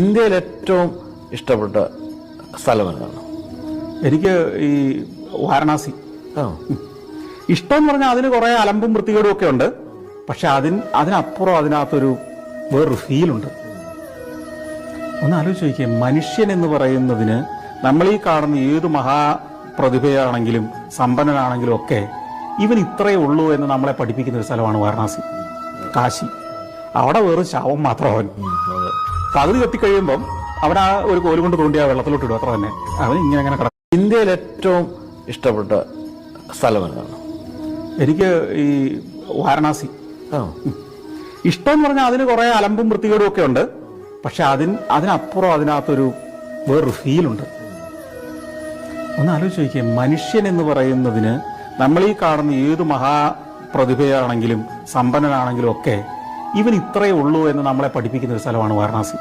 ഇന്ത്യയിൽ ഏറ്റവും ഇഷ്ടപ്പെട്ട സ്ഥലം എന്താണ് എനിക്ക് ഈ വാരണാസി. ഇഷ്ടം എന്ന് പറഞ്ഞാൽ അതിന് കുറേ അലമ്പും വൃത്തികേടും ഒക്കെ ഉണ്ട്. പക്ഷെ അതിന് അതിനപ്പുറം അതിനകത്തൊരു വേറൊരു ഫീലുണ്ട് ഒന്ന് ആലോചിച്ച് നോക്കിയേ മനുഷ്യൻ എന്ന് പറയുന്നതിന് നമ്മൾ ഈ കാണുന്ന ഏത് മഹാപ്രതിഭയാണെങ്കിലും സമ്പന്നനാണെങ്കിലും ഒക്കെ ഇവൻ ഇത്രയേ ഉള്ളൂ എന്ന് നമ്മളെ പഠിപ്പിക്കുന്ന ഒരു സ്ഥലമാണ് വാരണാസി. കാശി. അവിടെ വെറും ശവം മാത്രം അവൻ. പകുതി കത്തിക്കഴിയുമ്പം അവൻ ആ ഒരു കോൽ കൊണ്ട് തോണ്ടി ആ വെള്ളത്തിലോട്ട് ഇടും അത്ര തന്നെ. അവൻ ഇങ്ങനെ അങ്ങനെ കിടക്കും. ഇന്ത്യയിൽ ഏറ്റവും ഇഷ്ടപ്പെട്ട സ്ഥലം എന്താണ് എനിക്ക് ഈ വാരണാസി. ഇഷ്ടം എന്ന് പറഞ്ഞാൽ അതിന് കുറെ അലമ്പും വൃത്തികേടും ഒക്കെ ഉണ്ട്. പക്ഷെ അതിന് അതിനപ്പുറം അതിനകത്തൊരു വേറൊരു ഫീലുണ്ട് ഒന്ന് ആലോചിച്ച് നോക്കിയേ മനുഷ്യൻ എന്ന് പറയുന്നതിന് നമ്മൾ ഈ കാണുന്ന ഏത് മഹാപ്രതിഭയാണെങ്കിലും സമ്പന്നനാണെങ്കിലും ഒക്കെ ഇവൻ ഇത്രയേ ഉള്ളൂ എന്ന് നമ്മളെ പഠിപ്പിക്കുന്ന ഒരു സ്ഥലമാണ് വാരണാസി.